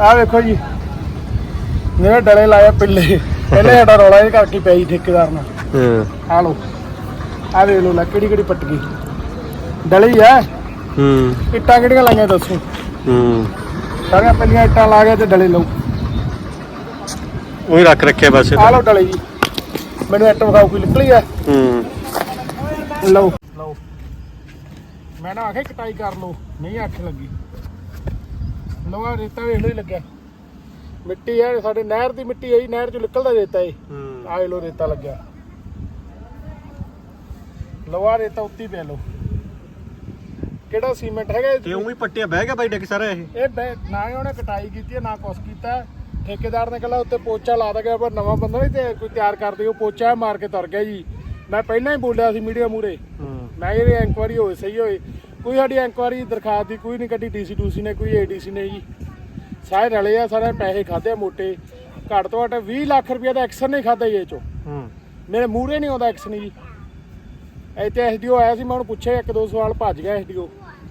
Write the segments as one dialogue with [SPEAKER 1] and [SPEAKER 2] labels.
[SPEAKER 1] ਆਹ ਵੇਖੋ ਜੀ। ਮੇਰੇ ਡਲੇ ਲਾਇਆ ਪਿੱਲੇ। ਪਹਿਲੇ ਸਾਡਾ ਰੌਲਾ ਇਹ ਕਰਕੇ ਪਿਆ ਜੀ ਠੇਕੇਦਾਰ ਨਾਲ।
[SPEAKER 2] ਹਾਂ।
[SPEAKER 1] ਆ ਲੋ ਆ ਵੇਖ ਲੋ ਲੈ ਕਿਹੜੀ ਕਿਹੜੀ ਪੱਟ ਗਈ। ਡਲੀ ਆ।
[SPEAKER 2] ਹੂੰ।
[SPEAKER 1] ਇੱਟਾਂ ਕਿਹੜੀਆਂ ਲਾਈਆਂ ਦੱਸੋ?
[SPEAKER 2] ਹੂੰ।
[SPEAKER 1] ਸਾਰੀਆਂ ਪਹਿਲੀਆਂ ਇੱਟਾਂ ਲਾ ਕੇ ਤੇ ਡਲੇ ਲਓ।
[SPEAKER 2] ਉਹੀ ਰੱਖ ਰੱਖਿਆ ਬਸ
[SPEAKER 1] ਆ ਲੋ ਡਲੇ ਜੀ। ਮੈਨੂੰ ਇੱਟ ਵਿਖਾਓ ਕੋਈ ਨਿਕਲੀ ਆ?
[SPEAKER 2] ਹੂੰ।
[SPEAKER 1] ਲਓ। ਲਓ ਮੈਂ ਨਾ ਆਖਿਆ ਕਟਾਈ ਕਰ ਲਓ। ਨਹੀਂ ਅੱਖ ਲੱਗੀ। ਆਹ ਰੇਤਾ ਵੇਖ ਹੀ ਲੱਗਿਆ। ਮਿੱਟੀ ਹੈ ਸਾਡੇ ਨਹਿਰ ਦੀ ਮਿੱਟੀ ਹੈ ਜੀ ਨਹਿਰ ਚੋਂ ਨਿਕਲਦਾ ਰੇਤਾ ਇਹ।
[SPEAKER 2] ਹੂੰ।
[SPEAKER 1] ਲੋ ਰੇਤਾ ਲੱਗਿਆ। ਲਵਾ ਰੇਤਾ ਉੱਤੀ ਪੈ ਲੋ ਕਿਹੜਾ ਸੀਮੈਂਟ ਹੈਗਾ ਇਹ?
[SPEAKER 2] ਤੇ ਪੱਟਿਆ ਬਹਿ ਗਿਆ ਬਾਈ ਡੱਕ ਸਾਰਾ ਇਹ।
[SPEAKER 1] ਇਹ ਬੈ- ਨਾ ਹੀ ਉਹਨੇ ਕਟਾਈ ਕੀਤੀ ਹੈ ਨਾ ਕੁਛ ਕੀਤਾ। ਠੇਕੇਦਾਰ ਨੇ ਕਹਿੰਦਾ ਉੱਤੇ ਪੋਚਾ ਲਾ ਦਗਾ ਪਰ ਨਵਾਂ ਬੰਦਾ ਨਹੀਂ ਤੇ ਕੋਈ ਤਿਆਰ ਕਰਦੇ ਉਹ ਪੋਚਾ ਮਾਰ ਕੇ ਤੁਰ ਗਿਆ ਜੀ। ਮੈਂ ਪਹਿਲਾਂ ਹੀ ਬੋਲਿਆ ਸੀ ਮੀਡੀਆ ਮੂਰੇ
[SPEAKER 2] ਹੂੰ।
[SPEAKER 1] ਮੈਂ ਇਹ ਇਨਕੁਆਰੀ ਹੋਏ ਸਹੀ ਹੋਏ। ਕੋਈ ਸਾਡੀ ਇਨਕੁਆਰੀ ਦਰਖਾਸਤ ਦੀ ਕੋਈ ਨਹੀਂ ਕੱਢੀ ਡੀਸੀ ਡੂਸੀ ਨੇ ਕੋਈ ਏਡੀਸੀ ਨੇ ਜੀ। ਸਾਰੇ ਰਲੇ ਆ ਸਾਰੇ ਪੈਸੇ ਖਾਦੇ ਮੋਟੇ। ਘੱਟ ਤੋਂ ਘੱਟ 20 ਲੱਖ ਰੁਪਏ ਦਾ ਐਕਸ਼ਨ ਨਹੀਂ ਖਾਦਾ ਜੀ ਇਹ ਚੋਂ।
[SPEAKER 2] ਹੂੰ।
[SPEAKER 1] ਮੇਰੇ ਮੂਹਰੇ ਨਹੀਂ ਆਉਂਦਾ ਐਕਸ਼ਨ ਜੀ। ਇੱਥੇ ਐਸਡੀਓ ਆਇਆ ਸੀ ਮੈਂ ਉਹਨੂੰ ਪੁੱਛਿਆ ਇੱਕ ਦੋ ਸਵਾਲ ਭੱਜ ਗਿਆ ਐਸਡੀਓ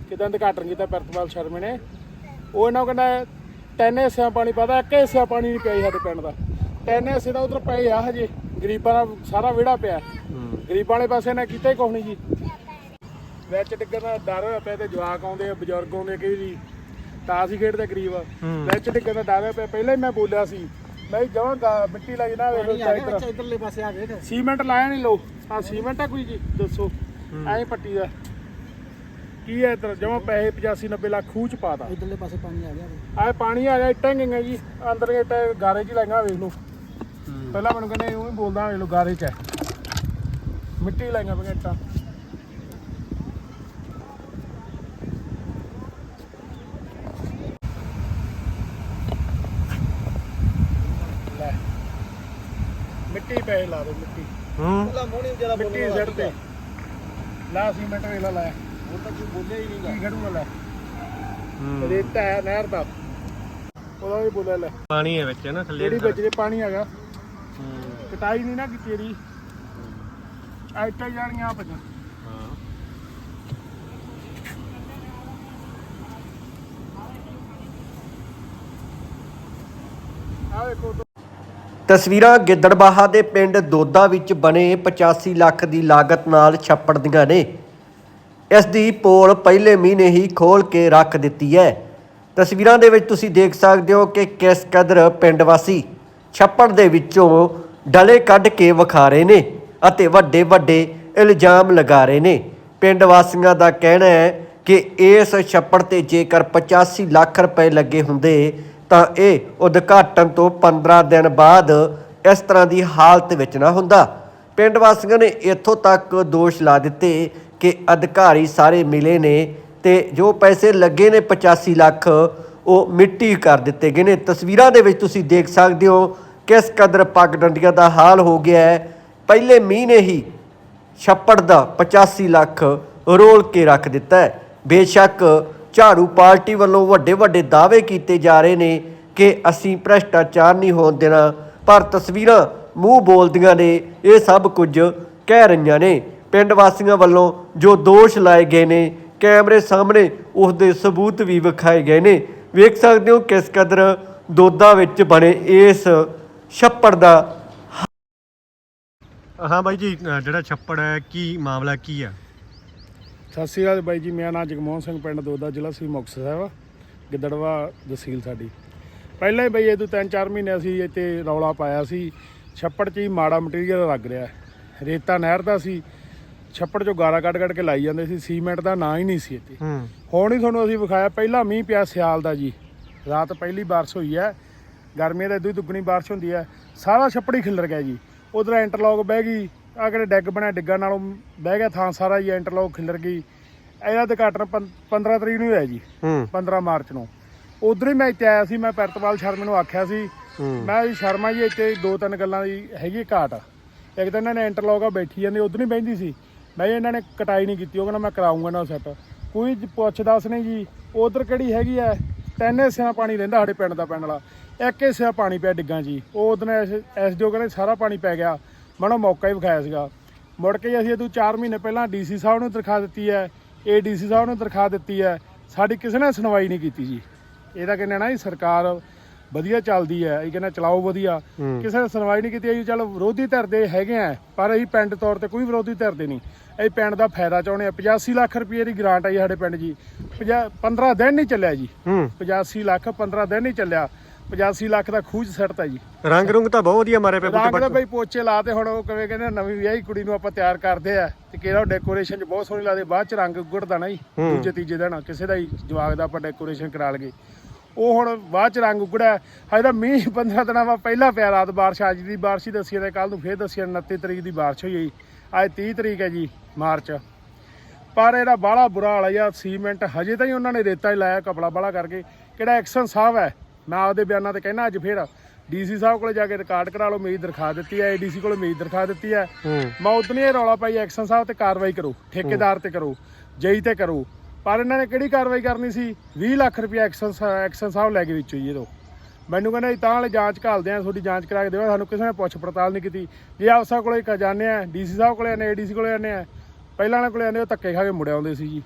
[SPEAKER 1] ਕਿਦਾਂ ਉਦਘਾਟਨ ਕੀਤਾ ਪ੍ਰਤਪਾਲ ਸ਼ਰਮੇ ਨੇ। ਉਹ ਇਹਨਾਂ ਕਹਿੰਦਾ ਤਿੰਨ ਹਿੱਸਿਆਂ ਪਾਣੀ ਪਾਦਾ ਇੱਕ ਹਿੱਸਿਆ ਪਾਣੀ ਨਹੀਂ ਪਿਆ ਸਾਡੇ ਪਿੰਡ ਦਾ। ਤਿੰਨ ਹਿੱਸੇ ਦਾ ਉਧਰ ਪਏ ਆ ਹਜੇ। ਗਰੀਬਾਂ ਦਾ ਸਾਰਾ ਵਿਹੜਾ ਪਿਆ। ਗਰੀਬਾਂ ਵਾਲੇ ਪਾਸੇ ਨੇ ਕੀਤਾ ਹੀ ਕੁਛ ਨਹੀਂ ਜੀ। ਵਿੱਚ ਡਿੱਗਣ ਦਾ ਡਰ ਹੋਇਆ ਪਿਆ ਤੇ ਜਵਾਕ ਆਉਂਦੇ ਆ ਬਜ਼ੁਰਗ ਆਉਂਦੇ ਕਈ ਜੀ ਤਾਂ ਅਸੀਂ ਖੇਡਦੇ ਗਰੀਬ। ਵਿੱਚ ਡਿੱਗਣ ਦਾ ਡਰ ਹੋਇਆ ਪਿਆ। ਪਹਿਲਾਂ ਹੀ ਮੈਂ ਬੋਲਿਆ ਸੀ ਮੈਂ ਜਮਾਂ ਮਿੱਟੀ ਲਾਈ ਨਾ ਵੇਖੋ ਸਾਈਡ
[SPEAKER 3] ਇਧਰਲੇ ਪਾਸੇ ਆ ਗਏ ਤੇ
[SPEAKER 1] ਸੀਮੈਂਟ ਲਾਇਆ ਨਹੀਂ ਲੋ ਆ ਸੀਮੈਂਟ ਆ ਕੋਈ ਜੀ ਦੱਸੋ। ਐਂ ਪੱਟੀ ਦਾ। ਕੀ ਹੈ ਇਧਰ? ਜਮਾ ਪੈਸੇ 85 90 ਲੱਖ ਖੂਹ ਚ ਪਾਤਾ।
[SPEAKER 3] ਇਧਰਲੇ ਪਾਸੇ ਪਾਣੀ ਆ ਗਿਆ
[SPEAKER 1] ਆ ਪਾਣੀ ਆ ਗਿਆ ਇੱਟਾਂ ਗਈਆਂ ਜੀ। ਅੰਦਰ ਇੱਟਾਂ ਗਾਰੇ ਚ ਹੀ ਲਾਈਆਂ ਵੇਖ ਲਓ। ਪਹਿਲਾਂ ਮੈਨੂੰ ਕਹਿੰਦੇ ਉਹ ਹੀ ਬੋਲਦਾ ਵੇਖ ਲਓ ਗਾਰੇ ਚ। ਹੈ ਮਿੱਟੀ ਲਾਈਆਂ ਪਈਆਂ ਇੱਟਾਂ। ਪੈਸੇ ਲਾ ਦੋ ਮਿੱਟੀ।
[SPEAKER 2] ਹੂੰ।
[SPEAKER 3] ਪਹਿਲਾਂ ਮੋਹਣੀ ਜਿਹੜਾ
[SPEAKER 1] ਮਿੱਟੀ ਸਿੱਟ ਤੇ ਲਾ ਸੀਮੈਂਟ ਵੇਲਾ ਲਾਇਆ।
[SPEAKER 3] ਉਹ ਤਾਂ ਕੋਈ ਬੋਲਿਆ ਹੀ ਨਹੀਂਗਾ।
[SPEAKER 1] ਕੀ ਖੜੂਗਾ ਲੈ?
[SPEAKER 2] ਹੂੰ।
[SPEAKER 1] ਰੇਤਾ ਹੈ ਨਹਿਰ ਦਾ। ਉਹਦਾ ਵੀ ਬੋਲਿਆ ਲੈ।
[SPEAKER 2] ਪਾਣੀ ਹੈ ਵਿੱਚ ਨਾ ਥੱਲੇ
[SPEAKER 1] ਜਿਹੜੀ ਵਿੱਚ ਦੇ ਪਾਣੀ ਹੈਗਾ।
[SPEAKER 2] ਹੂੰ।
[SPEAKER 1] ਕਟਾਈ ਨਹੀਂ ਨਾ ਕੀਤੀ ਇਹਦੀ। ਆਇਟਾ ਜਾਣੀਆਂ ਆਪ ਚ
[SPEAKER 2] ਹਾਂ।
[SPEAKER 1] ਆ ਵੇਖੋ
[SPEAKER 4] ਤਸਵੀਰਾਂ ਗਿੱਦੜਬਾਹਾ ਦੇ ਪਿੰਡ ਦੋਦਾ ਵਿੱਚ ਬਣੇ 85 ਲੱਖ ਦੀ ਲਾਗਤ ਨਾਲ ਛੱਪੜ ਦੀਆਂ ਨੇ। ਇਸ ਦੀ ਪੋਲ ਪਹਿਲੇ ਮਹੀਨੇ ਹੀ ਖੋਲ ਕੇ ਰੱਖ ਦਿੱਤੀ ਹੈ। ਤਸਵੀਰਾਂ ਦੇ ਵਿੱਚ ਤੁਸੀਂ ਦੇਖ ਸਕਦੇ ਹੋ ਕਿ ਕਿਸ ਕਦਰ ਪਿੰਡ ਵਾਸੀ ਛੱਪੜ ਦੇ ਵਿੱਚੋਂ ਡਲੇ ਕੱਢ ਕੇ ਵਿਖਾ ਰਹੇ ਨੇ ਅਤੇ ਵੱਡੇ ਵੱਡੇ ਇਲਜ਼ਾਮ ਲਗਾ ਰਹੇ ਨੇ। ਪਿੰਡ ਵਾਸੀਆਂ ਦਾ ਕਹਿਣਾ ਹੈ ਕਿ ਇਸ ਛੱਪੜ ਤੇ ਜੇਕਰ 85 ਲੱਖ ਰੁਪਏ ਲੱਗੇ ਹੁੰਦੇ ਤਾਂ ਇਹ ਉਦਘਾਟਨ ਤੋਂ 15 ਦਿਨ ਬਾਅਦ ਇਸ ਤਰ੍ਹਾਂ ਦੀ ਹਾਲਤ ਵਿੱਚ ਨਾ ਹੁੰਦਾ। ਪਿੰਡ ਵਾਸੀਆਂ ਨੇ ਇੱਥੋਂ ਤੱਕ ਦੋਸ਼ ਲਾ ਦਿੱਤੇ ਕਿ ਅਧਿਕਾਰੀ ਸਾਰੇ ਮਿਲੇ ਨੇ ਤੇ ਜੋ ਪੈਸੇ ਲੱਗੇ ਨੇ 85 ਲੱਖ, ਉਹ ਮਿੱਟੀ ਕਰ ਦਿੱਤੇ ਗਏ ਨੇ। ਤਸਵੀਰਾਂ ਦੇ ਵਿੱਚ ਤੁਸੀਂ ਦੇਖ ਸਕਦੇ ਹੋ ਕਿਸ ਕਦਰ ਪੱਗ ਡੰਡੀਆਂ ਦਾ ਹਾਲ ਹੋ ਗਿਆ ਹੈ। ਪਹਿਲੇ ਮੀਂਹ ਨੇ ਹੀ ਛੱਪੜ ਦਾ 85 ਲੱਖ ਰੋਲ ਕੇ ਰੱਖ ਦਿੱਤਾ ਹੈ। ਬੇਸ਼ੱਕ ਝਾੜੂ ਪਾਰਟੀ ਵੱਲੋਂ ਵੱਡੇ ਵੱਡੇ ਦਾਅਵੇ ਕੀਤੇ ਜਾ ਰਹੇ ਨੇ ਕਿ ਅਸੀਂ ਭ੍ਰਸ਼ਟਾਚਾਰ ਨਹੀਂ ਹੋਣ ਦੇਣਾ। ਪਰ ਤਸਵੀਰਾਂ ਮੂੰਹ ਬੋਲਦੀਆਂ ਨੇ, ਇਹ ਸਭ ਕੁਝ ਕਹਿ ਰਹੀਆਂ ਨੇ। ਪਿੰਡ ਵਾਸੀਆਂ ਵੱਲੋਂ ਜੋ ਦੋਸ਼ ਲਾਏ ਗਏ ਨੇ, ਕੈਮਰੇ ਸਾਹਮਣੇ ਉਸ ਦੇ ਸਬੂਤ ਵੀ ਵਿਖਾਏ ਗਏ ਨੇ। ਵੇਖ ਸਕਦੇ ਹੋ ਕਿਸ ਕਦਰ ਦੋਦਾ ਵਿੱਚ ਬਣੇ ਇਸ ਛੱਪੜ ਦਾ।
[SPEAKER 2] ਹਾਂ ਬਾਈ ਜੀ ਜਿਹੜਾ ਛੱਪੜ ਹੈ, ਕੀ ਮਾਮਲਾ ਕੀ ਆ?
[SPEAKER 1] ਸਤਿ ਸ਼੍ਰੀ ਅਕਾਲ ਬਾਈ ਜੀ ਮੇਰਾ ਨਾਮ ਜਗਮੋਹਨ ਸਿੰਘ ਪਿੰਡ ਦੋਦਾ ਜ਼ਿਲ੍ਹਾ ਸੀ ਮੁਕਤਸਰ ਸਾਹਿਬ ਗਿੱਦੜਵਾ ਤਹਿਸੀਲ ਸਾਡੀ। ਪਹਿਲਾਂ ਹੀ ਬਈ ਇਹ ਤੋਂ 3-4 ਮਹੀਨੇ ਅਸੀਂ ਇੱਥੇ ਰੌਲਾ ਪਾਇਆ ਸੀ। ਛੱਪੜ 'ਚ ਹੀ ਮਾੜਾ ਮਟੀਰੀਅਲ ਲੱਗ ਰਿਹਾ। ਰੇਤਾ ਨਹਿਰ ਦਾ ਸੀ। ਛੱਪੜ 'ਚੋਂ ਗਾਰਾ ਕੱਢ ਕੱਢ ਕੇ ਲਾਈ ਜਾਂਦੇ ਸੀ। ਸੀਮੈਂਟ ਦਾ ਨਾਂ ਹੀ ਨਹੀਂ ਸੀ ਇੱਥੇ। ਹੁਣ ਹੀ ਤੁਹਾਨੂੰ ਅਸੀਂ ਵਿਖਾਇਆ ਪਹਿਲਾ ਮੀਂਹ ਪਿਆ ਸਿਆਲ ਦਾ ਜੀ। ਰਾਤ ਪਹਿਲੀ ਬਾਰਿਸ਼ ਹੋਈ ਹੈ। ਗਰਮੀ ਦਾ ਦੂਈ ਦੁੱਗਣੀ ਬਾਰਿਸ਼ ਹੁੰਦੀ ਹੈ। ਸਾਰਾ ਛੱਪੜ ਹੀ ਖਿਲਰ ਗਿਆ ਜੀ। ਉਧਰ ਇੰਟਰਲੌਕ ਬਹਿ ਗਈ। ਆ ਕਿਹੜੇ ਡੈਗ ਬਣਿਆ ਡਿੱਗਾਂ ਨਾਲੋਂ ਬਹਿ ਗਿਆ ਥਾਂ ਸਾਰਾ ਜੀ ਇੰਟਰਲੌਕ ਖਿਲਰ ਗਈ। ਇਹਦਾ ਉਦਘਾਟਨ ਪੰ- 15 ਤਰੀਕ ਨੂੰ ਹੋਇਆ ਜੀ
[SPEAKER 2] ਹੂੰ।
[SPEAKER 1] 15 ਮਾਰਚ ਨੂੰ। ਉਧਰ ਹੀ ਮੈਂ ਇੱਥੇ ਆਇਆ ਸੀ ਮੈਂ ਪ੍ਰਤਪਾਲ ਸ਼ਰਮੇ ਨੂੰ ਆਖਿਆ ਸੀ।
[SPEAKER 2] ਹੂੰ।
[SPEAKER 1] ਮੈਂ ਜੀ ਸ਼ਰਮਾ ਜੀ ਇੱਥੇ ਦੋ ਤਿੰਨ ਗੱਲਾਂ ਦੀ ਹੈਗੀ ਘਾਟ। ਇੱਕ ਤਾਂ ਇਹਨਾਂ ਨੇ ਇੰਟਰਲੌਕ ਆ ਬੈਠੀ ਜਾਂਦੀ ਉਧਰ ਨਹੀਂ ਬਹਿੰਦੀ ਸੀ। ਮੈਂ ਇਹਨਾਂ ਨੇ ਕਟਾਈ ਨਹੀਂ ਕੀਤੀ ਉਹ ਕਹਿੰਦਾ ਮੈਂ ਕਰਾਉਂਗਾ ਨਾ ਸੈੱਟ ਕੋਈ ਪੁੱਛ ਦੱਸ ਨਹੀਂ ਜੀ ਉਧਰ ਕਿਹੜੀ ਹੈਗੀ ਐ ਤਿੰਨ ਹਿੱਸਿਆਂ ਪਾਣੀ ਰਹਿੰਦਾ ਸਾਡੇ ਪਿੰਡ ਦਾ ਪਿੰਡ ਵਾਲਾ। ਇੱਕ ਹਿੱਸਾ ਪਾਣੀ ਪਿਆ ਡਿੱਗਾਂ ਜੀ। ਉਹ ਉਹਦੇ ਨਾਲ ਐਸ ਜੋ ਕਹਿੰਦੇ ਸਾਰਾ ਪਾਣੀ ਪੈ ਗਿਆ। ਮੈਨੂੰ ਮੌਕਾ ਹੀ ਵਿਖਾਇਆ ਸੀਗਾ। ਮੁੜ ਕੇ ਅਸੀਂ ਇਹ 4 ਮਹੀਨੇ ਪਹਿਲਾਂ ਡੀਸੀ ਸਾਹਿਬ ਨੂੰ ਦਰਖਾਸਤ ਦਿੱਤੀ ਹੈ ਏਡੀਸੀ ਸਾਹਿਬ ਨੂੰ ਦਰਖਾਸਤ ਦਿੱਤੀ ਹੈ ਸਾਡੀ ਕਿਸੇ ਨੇ ਸੁਣਵਾਈ ਨਹੀਂ ਕੀਤੀ ਜੀ। ਇਹਦਾ ਕਹਿੰਦੇ ਨਾ ਜੀ ਸਰਕਾਰ ਵਧੀਆ ਚੱਲਦੀ ਹੈ ਇਹ ਕਹਿੰਦਾ ਚਲਾਓ ਵਧੀਆ। ਕਿਸੇ ਨੇ ਸੁਣਵਾਈ ਨਹੀਂ ਕੀਤੀ ਅਸੀਂ ਚਲ ਵਿਰੋਧੀ ਧਿਰ ਦੇ ਹੈਗੇ ਆ ਪਰ ਅਸੀਂ ਪਿੰਡ ਤੌਰ ਤੇ ਕੋਈ ਵਿਰੋਧੀ ਧਿਰ ਦੇ ਨਹੀਂ। ਅਸੀਂ ਪਿੰਡ ਦਾ ਫਾਇਦਾ ਚਾਹੁੰਦੇ ਆ 85 ਲੱਖ ਰੁਪਏ ਦੀ ਗ੍ਰਾਂਟ ਆਈ ਸਾਡੇ ਪਿੰਡ ਜੀ। 15 ਦਿਨ ਨਹੀਂ ਚੱਲਿਆ ਜੀ।
[SPEAKER 2] ਹੂੰ।
[SPEAKER 1] 85 ਲੱਖ 15 ਦਿਨ ਨਹੀਂ ਚੱਲਿਆ। 85 ਲੱਖ ਦਾ ਖੂਜ ਸੱਟਤਾ ਜੀ।
[SPEAKER 2] ਰੰਗ ਰੁੰਗ ਤਾਂ ਬਹੁਤ ਵਧੀਆ ਮਾਰੇ ਪਏ
[SPEAKER 1] ਰੰਗ
[SPEAKER 2] ਬੁੱਟ।
[SPEAKER 1] ਦਾ ਬਈ ਪੋਚੇ ਲਾਤੇ ਹੁਣ ਉਹ ਕਿਵੇਂ ਕਹਿੰਦੇ ਨਵੀਂ ਵਿਆਹੀ ਕੁੜੀ ਨੂੰ ਆਪਾਂ ਤਿਆਰ ਕਰਦੇ ਆ ਤੇ ਕਿਹੜਾ ਡੈਕੋਰੇਸ਼ਨ ਚ ਬਹੁਤ ਸੋਹਣੀ ਲੱਗਦੀ ਬਾਅਦ ਚ ਰੰਗ ਗੁੜਦਾ ਨਾ ਜੀ
[SPEAKER 2] ਹੂੰ।
[SPEAKER 1] ਦੂਜੇ ਤੀਜੇ ਦਿਨ ਕਿਸੇ ਦਾ ਹੀ ਜਵਾਗ ਦਾ ਆਪਾਂ ਡੈਕੋਰੇਸ਼ਨ ਕਰਾ ਲਗੇ ਉਹ ਹੁਣ ਬਾਅਦ ਚ ਰੰਗ ਉਗੜਿਆ ਹਜੇ ਤਾਂ ਮੀਂਹ 15 ਦਿਨਾਂ ਬਾਅਦ ਪਹਿਲਾ ਪਿਆ ਰਾਤ ਬਾਰਿਸ਼ ਅੱਜ ਦੀ ਬਾਰਿਸ਼ ਹੀ ਦੱਸੀ ਤੇ ਕੱਲ ਨੂੰ ਫੇਰ ਦੱਸੀ 29 ਤਰੀਕ ਦੀ ਬਾਰਿਸ਼ ਹੋਈ ਅੱਜ 30 ਤਰੀਕ ਹੈ ਜੀ ਮਾਰਚ। ਪਰ ਇਹਦਾ ਬਾਹਲਾ ਬੁਰਾ ਹਾਲ ਹੈ ਸੀਮੈਂਟ ਹਜੇ ਤਾਂ ਹੀ ਉਹਨਾਂ ਨੇ ਰੇਤਾ ਹੀ ਲਾਇਆ ਕਪੜਾ ਬਾਹਲਾ ਕਰਕੇ। ਕਿਹੜਾ ਐਕਸ਼ਨ ਸਾਹਿਬ ਹੈ ਮੈਂ ਆਪਦੇ ਬਿਆਨਾਂ ਤੇ ਕਹਿਣਾ ਅੱਜ ਫੇਰ ਡੀਸੀ ਸਾਹਿਬ ਕੋਲੇ ਜਾ ਕੇ ਰਿਕਾਰਡ ਕਰਾ ਲਓ ਮੇਰੀ ਦਰਖਾਸਤ ਦਿੱਤੀ ਹੈ ਏਡੀਸੀ ਕੋਲੇ ਮੇਰੀ ਦਰਖਾਸਤ ਦਿੱਤੀ ਹੈ। ਮੈਂ ਉਤਨੀ ਇਹ ਰੌਲਾ ਪਾਈ ਐਕਸ਼ਨ ਸਾਹਿਬ ਤੇ ਕਾਰਵਾਈ ਕਰੋ ਠੇਕੇਦਾਰ ਤੇ ਕਰੋ ਜਈ ਤੇ ਕਰੋ। ਪਰ ਇਹਨਾਂ ਨੇ ਕਿਹੜੀ ਕਾਰਵਾਈ ਕਰਨੀ ਸੀ? 20 ਲੱਖ ਰੁਪਏ ਐਕਸ਼ਨ ਐਕਸ਼ਨ ਸਾਹਿਬ ਲੈ ਕੇ ਵਿੱਚੋਂ ਇਹਦੋਂ ਮੈਨੂੰ ਕਹਿੰਦਾ ਜੀ ਤਾਂ ਵਾਲੇ ਜਾਂਚ ਘਾਲਦੇ ਆ ਤੁਹਾਡੀ ਜਾਂਚ ਕਰਾ ਕੇ ਦਿਓ ਸਾਨੂੰ ਕਿਸੇ ਨੇ ਪੁੱਛ ਪੜਤਾਲ ਨਹੀਂ ਕੀਤੀ। ਜੇ ਆਫਸਾ ਕੋਲੇ ਜਾਂਦੇ ਆ ਡੀਸੀ ਸਾਹਿਬ ਕੋਲੇ ਆਨੇ ਏਡੀਸੀ ਕੋਲੇ ਆਨੇ ਆ ਪਹਿਲਾਂ ਵਾਲੇ ਕੋਲੇ ਆਨੇ ਉਹ ਧੱਕੇ ਖਾ ਕੇ ਮੁੜ ਆਉਂਦੇ ਸੀ ਜੀ।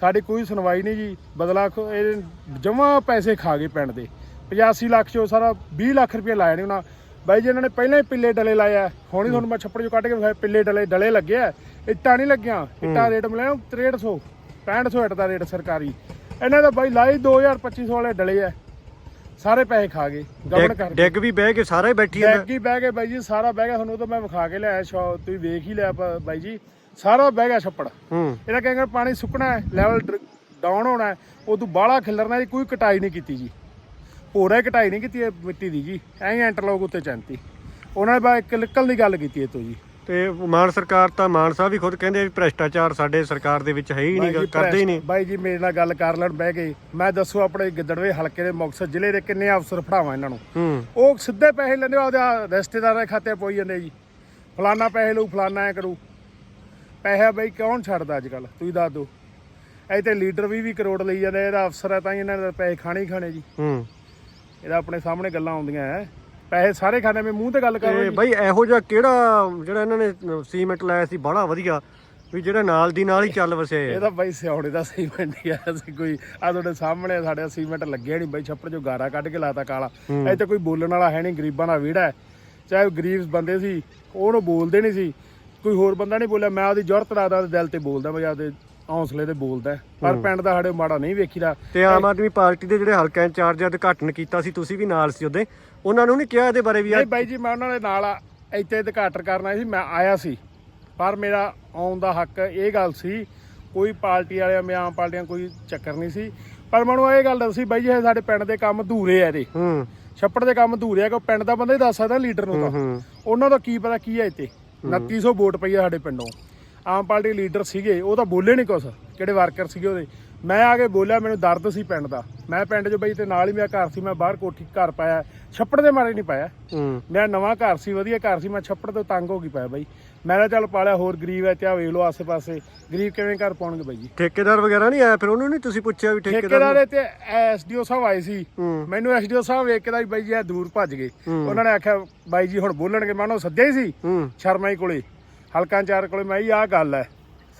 [SPEAKER 1] ਸਾਡੀ ਕੋਈ ਸੁਣਵਾਈ ਨਹੀਂ ਜੀ। ਬਦਲਾ ਇਹ ਜਮਾ ਪੈਸੇ ਖਾ ਗਏ ਪਿੰਡ ਦੇ। 85 ਲੱਖ ਚੋਂ ਸਾਰਾ 20 ਲੱਖ ਰੁਪਏ ਲਾਇਆ ਨੇ ਉਹਨਾਂ। ਬਾਈ ਜੀ ਇਹਨਾਂ ਨੇ ਪਹਿਲਾਂ ਹੀ ਪਿੱਲੇ ਡਲੇ ਲਾਏ ਆ। ਹੁਣ ਹੀ ਤੁਹਾਨੂੰ ਮੈਂ ਛੱਪੜ ਚੋਂ ਕੱਢ ਕੇ ਵਿਖਾਇਆ ਪਿੱਲੇ ਡਲੇ ਡਲੇ ਲੱਗੇ ਆ। ਇੱਟਾਂ ਨਹੀਂ ਲੱਗੀਆਂ। ਇੱਟਾਂ ਰੇਟ ਮਿਲਿਆ 6300 6500 ਇੱਟ ਦਾ ਰੇਟ ਸਰਕਾਰੀ। ਇਹਨਾਂ ਦਾ ਬਾਈ ਲਾਈ 2025 ਵਾਲੇ ਡਲੇ ਆ। ਸਾਰੇ ਪੈਸੇ ਖਾ ਗਏ ਗਵਨ ਕਰ
[SPEAKER 2] ਡਿੱਗ ਵੀ ਬਹਿ ਕੇ ਸਾਰਾ ਹੀ ਬੈਠੀ ਜਾਂਦਾ।
[SPEAKER 1] ਡੈਗ ਹੀ ਬਹਿ ਗਏ ਬਾਈ ਜੀ ਸਾਰਾ ਬਹਿ ਗਿਆ ਤੁਹਾਨੂੰ ਉਹ ਤਾਂ ਮੈਂ ਵਿਖਾ ਕੇ ਲਿਆਇਆ ਸ਼ੋ ਤੁਸੀਂ ਵੇਖ ਹੀ ਲਿਆ ਬਾਈ ਜੀ। ਸਾਰਾ ਬਹਿ ਗਿਆ ਛੱਪੜ। ਇਹਦਾ ਕਹਿੰਗੇ ਪਾਣੀ ਸੁੱਕਣਾ ਹੈ ਲੈਵਲ ਡਾਊਨ ਹੋਣਾ ਹੈ ਉਦੋਂ ਬਾਹਲਾ ਖਿਲਰਨਾ ਜੀ ਕੋਈ ਕਟਾਈ ਨਹੀਂ ਕੀਤੀ ਜੀ। ਹੋਰਾ ਹੀ ਕਟਾਈ ਨਹੀਂ ਕੀਤੀ ਇਹ ਮਿੱਟੀ ਦੀ ਜੀ। ਐਂ ਇੰਟਰਲੋਕ ਉੱਤੇ ਚੰਤੀ। ਉਹਨਾਂ ਨੇ ਬਾ ਇੱਕ ਨਿਕਲ ਦੀ ਗੱਲ ਕੀਤੀ ਇਹ ਤੋਂ ਜੀ।
[SPEAKER 2] ਤੇ ਮਾਨ ਸਰਕਾਰ ਤਾਂ ਮਾਨ ਸਾਹਿਬ ਵੀ ਖੁਦ ਕਹਿੰਦੇ ਵੀ ਭ੍ਰਿਸ਼ਟਾਚਾਰ ਸਾਡੇ ਸਰਕਾਰ ਦੇ ਵਿੱਚ ਹੈ ਹੀ ਨਹੀਂ ਕਰਦੇ ਹੀ ਨਹੀਂ।
[SPEAKER 1] ਬਾਈ ਜੀ ਮੇਰੇ ਨਾਲ ਗੱਲ ਕਰ ਲੈਣ ਬਹਿ ਕੇ। ਮੈਂ ਦੱਸੋ ਆਪਣੇ ਗਿੱਦੜਵੇ ਹਲਕੇ ਦੇ ਮੁਕਤਸਰ ਜ਼ਿਲ੍ਹੇ ਦੇ ਕਿੰਨੇ ਅਫਸਰ ਫੜਾਵਾਂ ਇਹਨਾਂ ਨੂੰ। ਉਹ ਸਿੱਧੇ ਪੈਸੇ ਲੈਂਦੇ ਆ ਉਹਦੇ ਰਿਸ਼ਤੇਦਾਰਾਂ ਦੇ ਖਾਤੇ ਪੋਈ ਜਾਂਦੇ ਜੀ। ਫਲਾਨਾ ਪੈਸੇ ਲਊ ਫਲਾਨਾ ਐ ਕਰੂ। ਪੈਸਾ ਬਈ ਕੌਣ ਛੱਡਦਾ ਅੱਜ ਕੱਲ ਤੁਸੀਂ ਦੱਸ ਦਿਓ। ਐ ਤੇ ਲੀਡਰ ਵੀ ਵੀ ਕਰੋੜ ਲਈ ਜਾਂਦੇ ਇਹਦਾ ਅਫਸਰ ਹੈ ਤਾਂ ਇਹਨਾਂ ਦੇ ਪੈਸੇ ਖਾਣੇ ਹੀ ਖਾਣੇ ਜੀ।
[SPEAKER 2] ਹੂੰ।
[SPEAKER 1] ਇਹਦਾ ਆਪਣੇ ਸਾਹਮਣੇ ਗੱਲਾਂ ਆਉਂਦੀਆਂ ਐ। ਪੈਸੇ ਸਾਰੇ ਖਾਣੇ ਮੈਂ ਮੂੰਹ ਤੇ ਗੱਲ ਕਰ
[SPEAKER 2] ਤੇ
[SPEAKER 1] ਰਿਹਾ
[SPEAKER 2] ਬਈ ਇਹੋ ਜਿਹਾ ਕਿਹੜਾ ਜਿਹੜਾ ਇਹਨਾਂ ਨੇ ਸੀਮੈਂਟ ਲਾਇਆ ਸੀ ਬੜਾ ਵਧੀਆ। ਵੀ ਜਿਹੜਾ ਨਾਲ ਦੀ ਨਾਲ ਹੀ ਚੱਲ ਵਸਿਆ
[SPEAKER 1] ਇਹ ਤਾਂ ਬਾਈ ਸਿਆਉਣੇ ਦਾ ਸੀਮੈਂਟ ਹੀ ਆ ਅਸੀਂ ਕੋਈ ਆ ਤੁਹਾਡੇ ਸਾਹਮਣੇ ਸਾਡੇ ਸੀਮੈਂਟ ਲੱਗਿਆ ਨਹੀਂ ਬਾਈ ਛੱਪੜ ਚੋਂ ਗਾਰਾ ਕੱਢ ਕੇ ਲਾਤਾ ਕਾਲਾ। ਇਹ ਤੇ ਕੋਈ ਬੋਲਣ ਵਾਲਾ ਹੈ ਨਹੀਂ ਗਰੀਬਾਂ ਦਾ ਵਿਹੜਾ ਹੈ। ਚਾਹੇ ਉਹ ਗਰੀਬ ਬੰਦੇ ਸੀ ਉਹਨੂੰ ਬੋਲਦੇ ਨਹੀਂ ਸੀ। ਕੋਈ ਹੋਰ ਬੰਦਾ ਨਹੀਂ ਬੋਲਿਆ ਮੈਂ ਉਹਦੀ ਜ਼ਰੂਰਤ ਰਾਦਾ ਦੇ ਦਿਲ ਤੇ ਬੋਲਦਾ ਮੈਂ ਆਪਦੇ ਹੌਸਲੇ ਤੇ ਬੋਲਦਾ ਪਰ ਪਿੰਡ ਦਾ ਸਾਡੇ ਮਾੜਾ ਨਹੀਂ ਵੇਖੀਦਾ।
[SPEAKER 2] ਤੇ ਆਮ ਆਦਮੀ ਪਾਰਟੀ ਦੇ ਜਿਹੜੇ ਹਲਕਾ ਇੰਚਾਰਜ ਆ ਉਦਘਾਟਨ ਕੀਤਾ ਸੀ ਤੁਸੀਂ ਵੀ ਨਾਲ ਸੀ ਉਹਦੇ। ਉਹਨਾਂ ਨੂੰ ਨਹੀਂ ਕਿਹਾ ਇਹਦੇ ਬਾਰੇ ਵੀ ਆ?
[SPEAKER 1] ਨਹੀਂ ਬਾਈ ਜੀ ਮੈਂ ਉਹਨਾਂ ਦੇ ਨਾਲ ਆ, ਇੱਥੇ ਉਦਘਾਟਨ ਕਰਨਾ ਸੀ ਮੈਂ ਆਇਆ ਸੀ। ਪਰ ਮੇਰਾ ਆਉਣ ਦਾ ਹੱਕ ਇਹ ਗੱਲ ਸੀ ਕੋਈ ਪਾਰਟੀ ਵਾਲਿਆਂ ਮੈਂ ਆਮ ਪਾਰਟੀਆਂ ਕੋਈ ਚੱਕਰ ਨਹੀਂ ਸੀ। ਪਰ ਮੈਨੂੰ ਇਹ ਗੱਲ ਦੱਸੀ ਬਾਈ ਜੀ ਇਹ ਸਾਡੇ ਪਿੰਡ ਦੇ ਕੰਮ ਅਧੂਰੇ ਆ ਇਹਦੇ।
[SPEAKER 2] ਹੂੰ।
[SPEAKER 1] ਛੱਪੜ ਦੇ ਕੰਮ ਅਧੂਰੇ ਆ ਕਿ ਪਿੰਡ ਦਾ ਬੰਦਾ ਹੀ ਦੱਸ ਸਕਦਾ ਲੀਡਰ ਨੂੰ ਤਾਂ।
[SPEAKER 2] ਹੂੰ
[SPEAKER 1] ਉਹਨਾਂ ਦਾ ਕੀ ਪਤਾ ਕੀ ਹੈ। ਇੱਥੇ 2900 ਵੋਟ ਪਈ ਆ ਸਾਡੇ ਪਿੰਡੋਂ। ਆਮ ਪਾਰਟੀ ਲੀਡਰ ਸੀਗੇ ਉਹ ਤਾਂ ਬੋਲੇ ਨਹੀਂ ਕੁਛ ਕਿਹੜੇ ਵਰਕਰ ਸੀਗੇ ਉਹਦੇ। ਮੈਂ ਆ ਕੇ ਬੋਲਿਆ ਮੈਨੂੰ ਦਰਦ ਸੀ ਪਿੰਡ ਦਾ। ਮੈਂ ਪਿੰਡ 'ਚ ਬਈ ਤੇ ਨਾਲ ਹੀ ਮੇਰਾ ਘਰ ਸੀ ਮੈਂ ਬਾਹਰ ਕੋਠੀ ਘਰ ਪਾਇਆ। ਛੱਪੜ ਦੇ ਮਾਰੇ ਨਹੀਂ ਪਾਇਆ। ਮੇਰਾ ਨਵਾਂ ਘਰ ਸੀ ਵਧੀਆ ਘਰ ਸੀ ਮੈਂ ਛੱਪੜ ਤੋਂ ਤੰਗ ਹੋ ਗਈ ਪਾਇਆ ਬਾਈ। ਮੈਂ ਤਾਂ ਚੱਲ ਪਾਲਿਆ ਹੋਰ ਗਰੀਬ ਐ ਤੇ ਆ ਵੇਖ ਲਓ ਆਸੇ-ਪਾਸੇ। ਗਰੀਬ ਕਿਵੇਂ ਘਰ ਪਾਉਣਗੇ ਬਾਈ ਜੀ?
[SPEAKER 2] ਠੇਕੇਦਾਰ ਵਗੈਰਾ ਨਹੀਂ ਆਇਆ ਫਿਰ ਉਹਨੂੰ ਨਹੀਂ ਤੁਸੀਂ ਪੁੱਛਿਆ ਵੀ ਠੇਕੇਦਾਰ
[SPEAKER 1] ਠੇਕੇਦਾਰ ਤੇ ਐਸਡੀਓ ਸਾਹਿਬ ਆਏ ਸੀ। ਮੈਨੂੰ ਐਸਡੀਓ ਸਾਹਿਬ ਵੇਖ ਕੇ ਤਾਂ ਬਾਈ ਜੀ ਇਹ ਦੂਰ ਭੱਜ ਗਏ। ਉਹਨਾਂ ਨੇ ਆਖਿਆ ਬਾਈ ਜੀ ਹੁਣ ਬੋਲਣਗੇ ਮੈਂ ਉਹਨਾਂ ਨੂੰ ਸੱਦਿਆ ਹੀ ਸੀ ਸ਼ਰਮਾ ਜੀ ਕੋਲੇ। ਹਲਕਾ ਇੰਚਾਰਜ ਕੋਲੇ ਮੈਂ ਆਹ ਗੱਲ ਹੈ।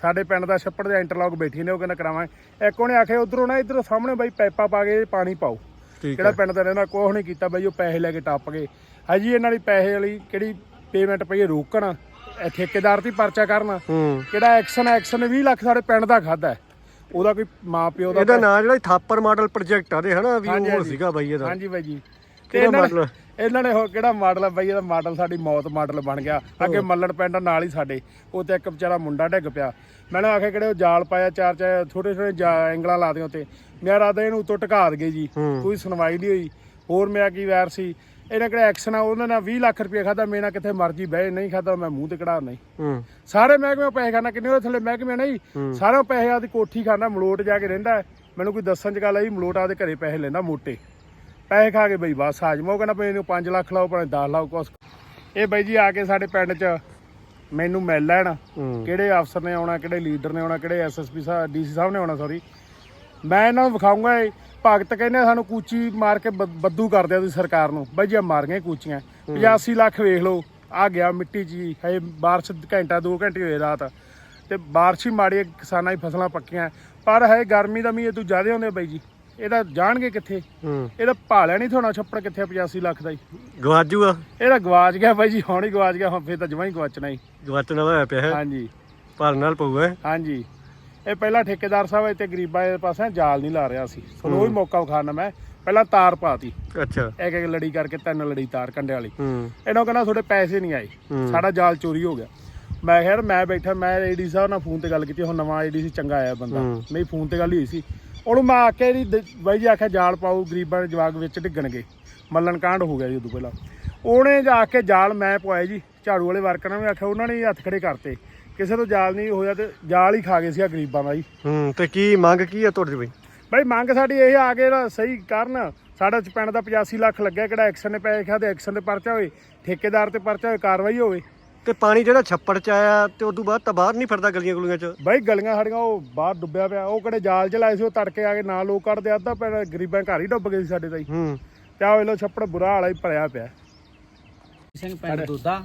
[SPEAKER 1] ਸਾਡੇ ਪਿੰਡ ਦਾ ਛੱਪੜ ਦੇ ਇੰਟਰਲੌਕ ਬੈਠੀ ਨੇ ਉਹ ਕਹਿੰਦਾ ਕਰਾਵਾਂ ਇੱਕ ਉਹਨੇ ਆਖਿਆ ਉਧਰੋਂ ਨਾ ਇਧਰੋਂ ਸਾਹਮਣੇ ਬਾਈ ਪਾਈਪਾਂ ਪਾ ਕੇ ਪਾਣੀ ਪਾਓ। ਕਿਹੜਾ
[SPEAKER 2] ਹੈ।
[SPEAKER 1] ਪਿੰਡ ਦਾ ਰਹਿੰਦਾ ਕੋਹ ਨਹੀਂ ਕੀਤਾ ਬਾਈ ਉਹ ਪੈਸੇ ਲੈ ਕੇ ਟੱਪ ਗਏ। ਹਜੀ ਇਹਨਾਂ ਦੀ ਪੈਸੇ ਵਾਲੀ ਕਿਹੜੀ ਪੇਮੈਂਟ ਪਈ ਹੈ ਰੋਕਣ ਠੇਕੇਦਾਰ ਤੇ ਹੀ ਪਰਚਾ ਕਰਨ।
[SPEAKER 2] ਹੂੰ।
[SPEAKER 1] ਕਿਹੜਾ ਐਕਸ਼ਨ ਐਕਸ਼ਨ 20 ਲੱਖ ਸਾਡੇ ਪਿੰਡ ਦਾ ਖਾਦਾ ਉਹਦਾ ਕੋਈ ਮਾਂ ਪਿਓ ਦਾ
[SPEAKER 2] ਇਹਦਾ ਨਾਂ ਜਿਹੜਾ ਥਾਪਰ ਮਾਡਲ ਪ੍ਰੋਜੈਕਟ ਆ ਦੇ ਹਨਾ ਵੀ ਉਹ। ਸੀਗਾ ਬਾਈ ਇਹਦਾ।
[SPEAKER 1] ਹਾਂਜੀ ਬਾਈ ਜੀ। ਤੇ ਇਹਨਾਂ? ਇਹਨਾਂ ਨੇ ਉਹ ਕਿਹੜਾ ਮਾਡਲ ਆ ਬਾਈ ਇਹਦਾ ਮਾਡਲ ਸਾਡੀ ਮੌਤ ਮਾਡਲ ਬਣ ਗਿਆ। ਅੱਗੇ ਮੱਲਣ ਪਿੰਡ ਨਾਲ ਹੀ ਸਾਡੇ ਉਹ ਤੇ ਇੱਕ ਵਿਚਾਰਾ ਮੁੰਡਾ ਡਿੱਗ ਪਿਆ। ਮੈਨੂੰ ਆਖਿਆ ਕਿਹੜੇ ਉਹ ਜਾਲ ਪਾਇਆ ਚਾਰ ਚਾਰ ਛੋਟੇ ਛੋਟੇ ਐਂਗਲਾਂ ਲਾ ਦਿਓ ਤੇ ਮੇਰਾ ਰਾਦਾ ਇਹਨੂੰ ਉੱਤੋਂ ਟਕਾ ਦਗੇ ਜੀ
[SPEAKER 2] ਹੂੰ।
[SPEAKER 1] ਕੋਈ ਸੁਣਵਾਈ ਨਹੀਂ ਹੋਈ। ਹੋਰ ਮੇਰਾ ਕੀ ਵੈਰ ਸੀ। ਇਹਨਾਂ ਕਿਹੜਾ ਐਕਸ਼ਨ ਆ ਉਹਨਾਂ ਨਾਲ 20 ਲੱਖ ਰੁਪਏ ਖਾਦਾ ਮੇਰਾ ਕਿੱਥੇ ਮਰਜ਼ੀ ਬਹਿ ਨਹੀਂ ਖਾਦਾ ਮੈਂ ਮੂੰਹ ਤੇ ਕਢਾ ਨਹੀਂ
[SPEAKER 2] ਹੂੰ।
[SPEAKER 1] ਸਾਰੇ ਮਹਿਕਮੇ ਪੈਸੇ ਖਾਣਾ ਕਿੰਨੇ ਉਹਦੇ ਥੱਲੇ ਮਹਿਕਮੇ ਨਹੀਂ ਸਾਰਾ ਪੈਸੇ ਆਦੀ ਕੋਠੀ ਖਾਣਾ ਮਲੋਟ ਜਾ ਕੇ ਰਹਿੰਦਾ। ਹੈ। ਮੈਨੂੰ ਕੋਈ ਦੱਸਣ ਚ ਗੱਲ ਆਈ ਮਲੋਟ ਆਦੇ ਘਰੇ ਪੈਸੇ ਲੈਂਦਾ ਮੋਟੇ। ਪੈਸੇ ਖਾ ਕੇ ਬਈ ਬਸ ਹਾਜਮਾ। ਉਹ ਕਹਿੰਦਾ ਮੈਨੂੰ 5 ਲੱਖ ਲਾਓ ਭਾਵੇਂ 10 ਲਾਓ ਕੁਛ। ਇਹ ਬਾਈ ਜੀ ਆ ਕੇ ਸਾਡੇ ਪਿੰਡ 'ਚ ਮੈਨੂੰ ਮਿਲ ਲੈਣ। ਕਿਹੜੇ ਅਫਸਰ ਨੇ ਆਉਣਾ ਕਿਹੜੇ ਲੀਡਰ ਨੇ ਆਉਣਾ ਕਿਹੜੇ ਐਸਐਸਪੀ ਸਾਹਿਬ ਡੀਸੀ ਸਾਹਿਬ ਨੇ ਆਉਣਾ ਸੌਰੀ ਮੈਂ ਇਹਨਾਂ ਨੂੰ ਵਿਖਾਉਂਗਾ ਇਹ। ਭਗਤ ਕਹਿੰਦੇ ਆ ਸਾਨੂੰ ਕੂਚੀ ਮਾਰ ਕੇ ਬੱਦੂ ਕਰਦੇ ਆ ਤੁਸੀਂ ਸਰਕਾਰ ਨੂੰ। ਬਾਈ ਜੀ ਮਾਰ ਗਏ ਕੂਚੀਆਂ। 85 ਲੱਖ ਵੇਖ ਲਓ। ਆ ਗਿਆ ਮਿੱਟੀ ਜੀ। ਹਏ ਬਾਰਿਸ਼ ਘੰਟਾ 2 ਘੰਟੇ ਹੋਏ ਰਾਤ। ਤੇ ਬਾਰਿਸ਼ ਹੀ ਮਾੜੀ ਕਿਸਾਨਾਂ ਦੀ ਫਸਲਾਂ ਪੱਕੀਆਂ। ਪਰ ਹੈ ਗਰਮੀ ਦਾ ਮੀਂਹ ਤੂੰ ਜ਼ਿਆਦਾ ਹੁੰਦੇ ਬਾਈ ਜੀ। ਇਹਦਾ ਜਾਣਗੇ ਕਿੱਥੇ?
[SPEAKER 2] ਹੂੰ।
[SPEAKER 1] ਇਹਦਾ ਭਾਲਿਆ ਨਹੀਂ ਥੋਣਾ ਛੱਪੜ ਕਿੱਥੇ ਆ 85 ਲੱਖ ਦਾ ਹੀ
[SPEAKER 2] ਗਵਾਜੂਗਾ
[SPEAKER 1] ਇਹਦਾ ਗਵਾਚ ਗਿਆ ਬਾਈ ਜੀ ਹੁਣ ਹੀ ਗਵਾਚ ਗਿਆ ਹੁਣ ਫੇਰ ਤਾਂ ਜਮਾਂ ਹੀ ਗਵਾਚਣਾ ਹੀ
[SPEAKER 2] ਗਵਾਚਣਾ ਹੋਇਆ ਪਿਆ ਹੈ।
[SPEAKER 1] ਹਾਂਜੀ।
[SPEAKER 2] ਭਰਨ ਨਾਲ ਪਊਗਾ ਇਹ।
[SPEAKER 1] ਹਾਂਜੀ। ਇਹ ਪਹਿਲਾਂ ਠੇਕੇਦਾਰ ਸਾਹਿਬ ਇੱਥੇ ਗਰੀਬਾਂ ਦੇ ਪਾਸੇ ਜਾਲ ਨਹੀਂ ਲਾ ਰਿਹਾ ਸੀ। ਤੁਹਾਨੂੰ ਉਹ ਹੀ ਮੌਕਾ ਵਿਖਾਣਾ ਮੈਂ। ਪਹਿਲਾਂ ਤਾਰ ਪਾਤੀ।
[SPEAKER 2] ਅੱਛਾ।
[SPEAKER 1] ਇੱਕ ਇੱਕ ਲੜੀ ਕਰਕੇ ਤਿੰਨ ਲੜੀ ਤਾਰ ਕੰਡੇ ਵਾਲੀ।
[SPEAKER 2] ਹੂੰ।
[SPEAKER 1] ਇਹਨਾਂ ਕਹਿੰਦਾ ਤੁਹਾਡੇ ਪੈਸੇ ਨਹੀਂ ਆਏ।
[SPEAKER 2] ਹੂੰ।
[SPEAKER 1] ਸਾਡਾ ਜਾਲ ਚੋਰੀ ਹੋ ਗਿਆ। ਮੈਂ ਕਿਹਾ ਯਾਰ ਮੈਂ ਬੈਠਾ ਮੈਂ ਏਡੀ ਸਾਹਿਬ ਨਾਲ ਫੋਨ ਤੇ ਗੱਲ ਕੀਤੀ ਹੁਣ ਨਵਾਂ ਏਡੀ ਸੀ ਚੰਗਾ ਆਇਆ ਬੰਦਾ।
[SPEAKER 2] ਹੂੰ।
[SPEAKER 1] ਮੇਰੀ ਫੋਨ ਤੇ ਗੱਲ ਹੀ ਹੋਈ ਸੀ। ਉਹਨੂੰ ਮੈਂ ਆਖਿਆ ਜੀ ਦ- ਬਾਈ ਜੀ ਆਖਿਆ ਜਾਲ ਪਾਓ ਗਰੀਬਾਂ ਦੇ ਜਵਾਗ ਵਿੱਚ ਡਿੱਗਣਗੇ। ਮੱਲਣ ਕਾਂਡ ਹੋ ਗਿਆ ਜੀ ਉਦੋਂ ਪਹਿਲਾਂ। ਉਹਨੇ ਜਾ ਕੇ ਜਾਲ ਮੈਂ ਪਵਾਇਆ ਜੀ ਝਾੜੂ ਵਾਲੇ ਵਰਕਰਾਂ ਨੇ ਆਖਿਆ ਉਹਨਾਂ ਨੇ ਹੱਥ ਖੜੇ ਕਰਤੇ। ਕਿਸੇ ਤੋਂ ਜਾਲ ਨਹੀਂ ਹੋਇਆ ਤੇ ਜਾਲ ਹੀ ਖਾ ਗਏ ਸੀ ਆ ਗਰੀਬਾਂ ਦਾ ਜੀ।
[SPEAKER 2] ਹੂੰ ਤੇ ਕੀ ਮੰਗ ਕੀ ਆ ਤੁਹਾਡੀ ਬਈ?
[SPEAKER 1] ਬਈ ਮੰਗ ਸਾਡੀ ਇਹ ਆ ਕੇ ਸਹੀ ਕਰਨ ਸਾਡਾ ਚ ਪਿੰਡ ਦਾ 85 ਲੱਖ ਲੱਗਿਆ ਕਿਹੜਾ ਐਕਸ਼ਨ ਨੇ ਪੈਸੇ ਖਾਦੇ ਐਕਸ਼ਨ ਤੇ ਪਰਚਾ ਹੋਏ ਠੇਕੇਦਾਰ ਤੇ ਪਰਚਾ ਹੋਏ ਕਾਰਵਾਈ ਹੋਵੇ।
[SPEAKER 2] ਤੇ ਪਾਣੀ ਜਿਹੜਾ ਛੱਪੜ ਚ ਆਇਆ ਤੇ ਉਦੋਂ ਬਾਅਦ ਤਾਂ ਬਾਹਰ ਨਹੀਂ ਫਿਰਦਾ ਗਲੀਆਂ ਗੁਲੀਆਂ ਚ।
[SPEAKER 1] ਬਈ ਗਲੀਆਂ ਸਾਡੀਆਂ ਉਹ ਬਾਹਰ ਡੁੱਬਿਆ ਪਿਆ। ਉਹ ਕਿਹੜੇ ਜਾਲ ਚ ਲਾਏ ਸੀ ਉਹ ਤੜਕੇ ਆ ਕੇ ਨਾ ਲੋਕ ਕੱਢਦੇ ਅੱਧਾ ਪਿੰਡ ਗਰੀਬਾਂ ਘਰ ਹੀ ਡੁੱਬ ਗਏ ਸੀ ਸਾਡੇ ਤਾਂ ਹੀ
[SPEAKER 2] ਹੂੰ।
[SPEAKER 1] ਤੇ ਆਹ ਵੇਲੋ ਛੱਪੜ ਬੁਰਾ ਹਾਲਾ ਹੀ ਭਰਿਆ ਪਿਆ।
[SPEAKER 3] ਸਿੰਘ ਪਿੰਡ ਦੋਦਾ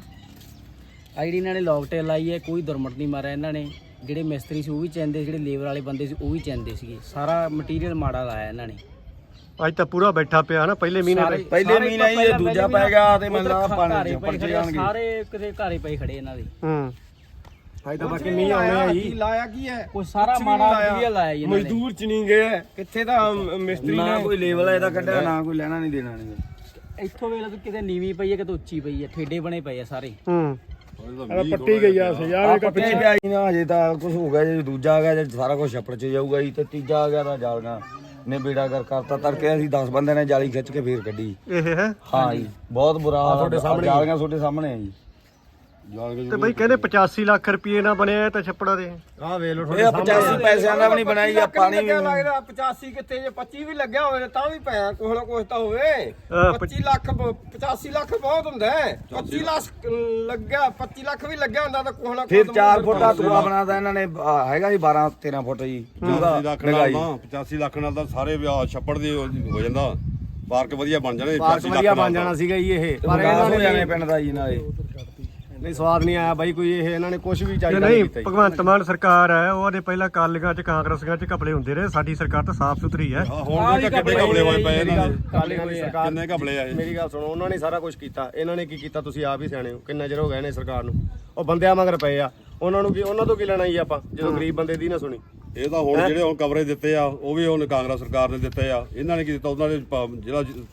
[SPEAKER 3] ਆ ਜਿਹੜੀ ਇਹਨਾਂ ਨੇ ਲੌਕਟੇਲ ਲਾਈ ਹੈ ਕੋਈ ਦੁਰਮਟ ਨਹੀਂ ਮਾਰਿਆ ਇਹਨਾਂ ਨੇ। ਜਿਹੜੇ ਮਿਸਤਰੀ ਸੀ ਉਹ ਵੀ ਚੈਂਦੇ ਜਿਹੜੇ ਲੇਬਰ ਵਾਲੇ ਬੰਦੇ ਸੀ ਉਹ ਵੀ ਚੈਂਦੇ ਸੀਗੇ। ਸਾਰਾ ਮਟੀਰੀਅਲ ਮਾੜਾ ਲਾਇਆ ਇਹਨਾਂ ਨੇ।
[SPEAKER 2] ਅੱਜ ਤਾਂ ਪੂਰਾ ਬੈਠਾ ਪਿਆ ਨਾ ਪਹਿਲੇ ਮਹੀਨੇ
[SPEAKER 3] ਸਾਰੇ-
[SPEAKER 2] ਦੇ
[SPEAKER 5] ਪਹਿਲੇ
[SPEAKER 3] ਸਾਰੇ
[SPEAKER 5] ਮਹੀਨੇ ਹੀ ਇਹ
[SPEAKER 3] ਪਹਿਲਾਂ
[SPEAKER 5] ਦੂਜਾ
[SPEAKER 3] ਪਹਿਲੇ
[SPEAKER 5] ਪੈ ਗਿਆ ਤੇ
[SPEAKER 3] ਉੱਧਰ
[SPEAKER 5] ਮਤਲਬ ਪਾਣੀ
[SPEAKER 3] ਘਰੇ
[SPEAKER 5] ਚ
[SPEAKER 3] ਪਏ
[SPEAKER 5] ਪਰਚੇ
[SPEAKER 3] ਖੜੇ,
[SPEAKER 5] ਜਾਣਗੇ
[SPEAKER 3] ਸਾਰੇ ਕਿਤੇ ਘਰੇ ਪਏ ਖੜੇ ਇਹਨਾਂ ਦੇ।
[SPEAKER 2] ਹੂੰ।
[SPEAKER 5] ਅੱਜ ਤਾਂ ਬਾਕੀ ਮੀਂਹ ਆਉਣੇ ਆ ਜੀ। ਲਾਇਆ ਕੀ ਹੈ?
[SPEAKER 3] ਕੋਈ ਸਾਰਾ ਮਾੜਾ ਮਟੀਰੀਅਲ ਲਾਇਆ। ਜੀ ਇਹਨਾਂ ਨੇ।
[SPEAKER 5] ਮਜ਼ਦੂਰ ਚ ਨਹੀਂ ਗਏ। ਕਿੱਥੇ ਤਾਂ ਮਿਸਤਰੀ ਨੇ ਕੋਈ ਲੈਵਲ ਇਹਦਾ ਕੱਢਿਆ। ਨਾ ਕੋਈ ਲੈਣਾ ਨਹੀਂ ਦੇਣਾ ਨਹੀਂ।
[SPEAKER 3] ਇੱਥੋਂ ਵੇਲੇ ਤਾਂ ਕਿਤੇ ਨੀਵੀਂ ਪਈ ਹੈ ਕਿਤੇ ਉੱਚੀ ਪਈ ਹੈ ਠੇਡੇ ਬਣੇ ਪਏ ਆ ਸਾਰੇ।
[SPEAKER 2] ਹੂੰ।
[SPEAKER 1] ਇਹ ਪੱਟੀ ਗਈ ਆ ਸਜ਼ਾ
[SPEAKER 5] ਆ
[SPEAKER 1] ਵੇ
[SPEAKER 5] ਪੱਟੇ ਪਿਆ ਨਾ ਹਜੇ ਤਾਂ ਕੁਝ ਹੋ ਗਿਆ ਜੇ ਦੂਜਾ ਆ ਗਿਆ ਜੇ ਸਾਰਾ ਕੁਝ ਛੱਪੜ ਚ ਜਾਊਗਾ ਜੀ ਤੇ ਤੀਜਾ ਆ ਗਿਆ ਤਾਂ ਜਾਲੀਆਂ ਨੇ ਬੇੜਾ ਕਰ ਕਰਤਾ ਤੜਕੇ ਅਸੀਂ 10 ਬੰਦੇ ਨੇ ਜਾਲੀ ਖਿੱਚ ਕੇ ਫੇਰ ਕੱਢੀ।
[SPEAKER 2] ਇਹ ਹੈ।
[SPEAKER 5] ਹਾਂ ਜੀ ਬਹੁਤ ਬੁਰਾ ਹਾਲ ਤੁਹਾਡੇ ਸਾਹਮਣੇ ਜਾਲੀਆਂ ਤੁਹਾਡੇ ਸਾਹਮਣੇ ਆ ਜੀ।
[SPEAKER 2] ਤੇ ਬਈ ਕਹਿੰਦੇ 85 ਲੱਖ ਰੁਪਏ ਨਾਲ ਬਣਿਆ ਇਹ ਤਾਂ ਛੱਪੜਾ ਦੇ।
[SPEAKER 5] ਆ ਵੇ ਲੋ ਇਹ 85 ਪੈਸਿਆਂ ਦਾ ਵੀ ਨਹੀਂ ਬਣਾਈ ਆ ਪਾਣੀ ਵੀ
[SPEAKER 6] ਲੱਗਦਾ 85 ਕਿੱਥੇ ਜੇ 25 ਵੀ ਲੱਗਿਆ ਹੋਵੇ ਤਾਂ ਵੀ ਪਿਆ ਕੋਹ ਨਾ ਕੁਛ ਤਾਂ ਹੋਵੇ।
[SPEAKER 2] ਅਹ,
[SPEAKER 6] 25 ਲੱਖ ਬ- 85 ਲੱਖ ਬਹੁਤ ਹੁੰਦਾ ਹੈ। 25 ਲੱਖ। ਲੱਗਿਆ 25 ਲੱਖ ਵੀ ਲੱਗਿਆ ਹੁੰਦਾ ਤਾਂ ਕੋਹ ਨਾ
[SPEAKER 5] ਫਿਰ 4 ਫੁੱਟ ਦਾ ਟੂਆ ਬਣਾਦਾ ਇਹਨਾਂ ਨੇ ਹੈਗਾ ਜੀ 12 13 ਫੁੱਟ ਜੀ
[SPEAKER 7] 85 ਲੱਖ ਨਾਲ
[SPEAKER 5] ਡੂੰਘਾਈ।
[SPEAKER 7] ਨਾ 85 ਲੱਖ ਨਾਲ ਤਾਂ ਸਾਰੇ ਵਿਆਹ ਛੱਪੜ ਦੇ ਹੋ ਜਾਂਦਾ। ਪਾਰਕ ਵਧੀਆ ਬਣ ਜਾਣੇ
[SPEAKER 8] ਪਾਰਕ
[SPEAKER 7] 85
[SPEAKER 8] ਵਧੀਆ
[SPEAKER 7] ਲੱਖ
[SPEAKER 8] ਬਣ ਜਾਣਾ ਸੀਗਾ ਜੀ ਇਹ।
[SPEAKER 5] ਪਰ
[SPEAKER 8] ਇਹਨਾਂ
[SPEAKER 5] ਜਾਣੇ
[SPEAKER 8] ਨੇ
[SPEAKER 5] ਪਿੰਡ ਦਾ ਜੀ ਨਾਲੇ
[SPEAKER 8] ਨਹੀਂ ਸਵਾਦ ਨਹੀਂ ਆਇਆ ਬਾਈ ਕੋਈ ਇਹ ਇਹਨਾਂ ਨੇ ਕੁਝ ਵੀ ਚਾਹੀਦਾ
[SPEAKER 2] ਨਹੀਂ
[SPEAKER 8] ਨਹੀਂ ਕੀਤਾ ਜੀ।
[SPEAKER 2] ਭਗਵੰਤ ਮਾਨ ਸਰਕਾਰ ਹੈ ਉਹਦੇ ਪਹਿਲਾਂ ਕਾਲੀਆਂ ਚ ਕਾਂਗਰਸੀਆਂ ਚ ਘਪਲੇ ਹੁੰਦੇ ਰਹੇ ਸਾਡੀ ਸਰਕਾਰ ਤਾਂ ਸਾਫ਼ ਸੁਥਰੀ ਹੈ।
[SPEAKER 7] ਹੁਣ ਵੀ ਤਾਂ ਕਿੱਡੇ ਘਪਲੇ ਹੋਏ ਪਏ ਇਹਨਾਂ ਦੇ।
[SPEAKER 8] ਕਾਲੀਆਂ ਦੀ ਸਰਕਾਰ
[SPEAKER 7] ਕਿੰਨੇ ਘਪਲੇ ਆ ਇਹ
[SPEAKER 8] ਮੇਰੀ ਗੱਲ ਸੁਣੋ ਉਹਨਾਂ ਨੇ ਸਾਰਾ ਕੁਝ ਕੀਤਾ। ਇਹਨਾਂ ਨੇ ਕੀ ਕੀਤਾ? ਤੁਸੀਂ ਆਪ ਹੀ ਸਿਆਣੇ ਹੋ। ਕਿੰਨਾ ਚਿਰ ਹੋ ਗਿਆ ਨੇ ਸਰਕਾਰ ਨੂੰ? ਉਹ ਬੰਦਿਆਂ ਮਗਰ ਪਏ ਆ। ਉਹਨਾਂ ਨੂੰ ਕੀ ਉਹਨਾਂ ਤੋਂ ਕੀ ਲੈਣਾ ਜੀ ਆਪਾਂ ਜਦੋਂ ਗਰੀਬ ਬੰਦੇ ਦੀ ਨਾ ਸੁਣੀ?
[SPEAKER 7] ਇਹ ਤਾਂ ਹੁਣ ਜਿਹੜੇ ਹੁਣ ਕਵਰੇਜ ਦਿੱਤੇ ਆ ਉਹ ਵੀ ਹੁਣ ਕਾਂਗਰਸ ਸਰਕਾਰ ਨੇ ਦਿੱਤੇ ਆ। ਇਹਨਾਂ ਨੇ ਕੀ ਦਿੱਤਾ? ਉਹਨਾਂ ਨੇ ਪ- ਜਿਹੜਾ ਜ-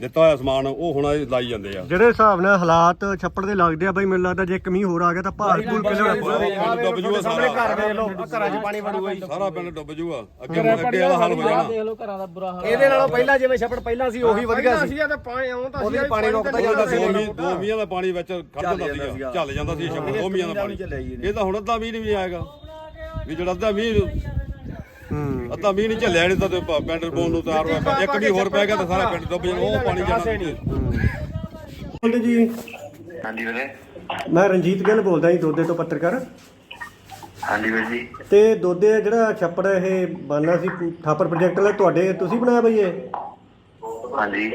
[SPEAKER 7] ਦਿੱਤਾ ਹੋਇਆ ਸਮਾਨ ਉਹ ਹੁਣ ਇਹ ਲਾਈ ਜਾਂਦੇ ਆ।
[SPEAKER 2] ਜਿਹੜੇ ਹਿਸਾਬ ਨਾਲ ਹਾਲਾਤ ਛੱਪੜ ਦੇ ਲੱਗਦੇ ਆ ਬਈ ਮੈਨੂੰ ਲੱਗਦਾ ਜੇ ਇੱਕ ਮੀਂਹ ਹੋਰ ਆ ਗਿਆ ਤਾਂ ਭਾਰ ਭੂਰ ਕਿਲੇ
[SPEAKER 7] ਪਿੰਡ ਡੁੱਬ ਜੂਗਾ ਸਾਰਾ।
[SPEAKER 8] ਵੇਖ ਲਓ ਘਰਾਂ 'ਚ ਪਾਣੀ ਵੜੂਗਾ ਜੀ
[SPEAKER 7] ਸਾਰਾ ਪਿੰਡ ਡੁੱਬ ਜੂਗਾ। ਅੱਗੇ ਅੱਗੇ ਵਾਲਾ ਹਾਲ ਹੋ ਜਾਣਾ
[SPEAKER 3] ਦੇਖ ਲਓ ਘਰਾਂ ਦਾ ਬੁਰਾ ਹਾਲ।
[SPEAKER 8] ਇਹਦੇ ਨਾਲੋਂ ਪਹਿਲਾਂ ਜਿਵੇਂ ਛੱਪੜ ਪਹਿਲਾਂ ਸੀ ਉਹੀ ਵਧੀਆ ਸੀ।
[SPEAKER 6] ਸੀ ਤਾਂ ਪਾਣੀ ਆਉਂ ਤਾਂ
[SPEAKER 8] ਉਹਦੀ ਪਾਣੀ ਰੁਕਦਾ ਜਾਂਦਾ
[SPEAKER 7] ਤਾਂ ਦੋ ਮੀਂਹ ਦੋ ਦਾ ਪਾਣੀ ਵਿੱਚ ਖੜ ਜਾਂਦਾ ਸੀਗਾ। ਚੱਲ ਜਾਂਦਾ ਸੀ ਛੱਪੜ ਦੋ ਮੀਂਹਾਂ ਦਾ ਪਾਣੀ। ਇਹ ਤਾਂ ਹੁਣ ਅੱਧਾ ਮੀਂਹ ਨਹੀਂ ਆਏਗਾ। ਵੀ ਜਿਹੜਾ ਅੱਧਾ ਮੀਂਹ ਅੱਧਾ ਮੀਂਹ ਨਹੀਂ ਝੱਲਿਆ ਨਹੀਂ ਤਾਂ ਤੇ ਪ- ਪਿੰਡ ਬੋਨ ਨੂੰ ਤਿਆਰ ਹੋਇਆ। ਇੱਕ ਵੀ ਹੋਰ ਪੈ ਗਿਆ ਤਾਂ ਸਾਰਾ ਪਿੰਡ ਡੁੱਬ ਜਾਣਾ ਉਹ ਪਾਣੀ ਜਾਣਾ।
[SPEAKER 2] ਬੋਲਦੇ ਜੀ।
[SPEAKER 9] ਹਾਂਜੀ ਵੀਰੇ।
[SPEAKER 2] ਮੈਂ ਰਣਜੀਤ ਗਿੱਲ ਬੋਲਦਾ ਜੀ ਦੋਦੇ ਤੋਂ ਪੱਤਰਕਾਰ।
[SPEAKER 9] ਹਾਂਜੀ ਵੀਰ ਜੀ।
[SPEAKER 2] ਤੇ ਦੋਦੇ ਜਿਹੜਾ ਛੱਪੜ ਇਹ ਬਣਨਾ ਸੀ ਥਾਪਰ ਪ੍ਰੋਜੈਕਟ ਵਾਲਾ ਤੁਹਾਡੇ ਤੁਸੀਂ ਬਣਾਇਆ ਬਈ ਇਹ?
[SPEAKER 9] ਹਾਂਜੀ।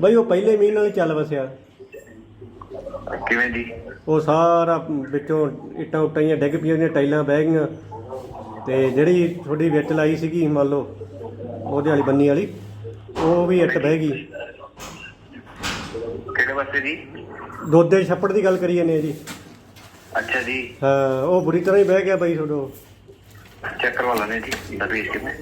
[SPEAKER 2] ਬਈ ਉਹ ਪਹਿਲੇ ਮੀਂਹ ਨਾਲ ਹੀ ਚੱਲ ਵਸਿਆ।
[SPEAKER 9] ਕਿਵੇਂ ਜੀ?
[SPEAKER 2] ਉਹ ਸਾਰਾ ਵਿੱਚੋਂ ਇੱਟਾਂ ਉੱਟਾਂ ਜਿਹੀਆਂ ਡਿੱਗ ਪਈਆਂ ਉਹਦੀਆਂ ਟਾਈਲਾਂ ਬਹਿ ਗਈਆਂ। ਤੇ ਜਿਹੜੀ ਤੁਹਾਡੀ ਵਿੱਚ ਲਾਈ ਸੀਗੀ ਮੰਨ ਲਓ ਉਹਦੇ ਵਾਲੀ ਬੰਨੀ ਵਾਲੀ ਉਹ ਵੀ ਇੱਟ ਬਹਿ ਗਈ।
[SPEAKER 9] ਕਿਹੜੇ ਪਾਸੇ ਜੀ?
[SPEAKER 2] ਦੋਦੇ ਛੱਪੜ ਦੀ ਗੱਲ ਕਰੀਏ ਨੇ ਜੀ।
[SPEAKER 9] ਅੱਛਾ ਜੀ।
[SPEAKER 2] ਹਾਂ ਉਹ ਬੁਰੀ ਤਰ੍ਹਾਂ ਹੀ ਬਹਿ ਗਿਆ ਬਈ ਤੁਹਾਡੋ।
[SPEAKER 9] ਚੈੱਕ ਕਰਵਾ ਲੈਣੇ ਜੀ ਦਰਵੇਸ਼ ਕਿਵੇਂ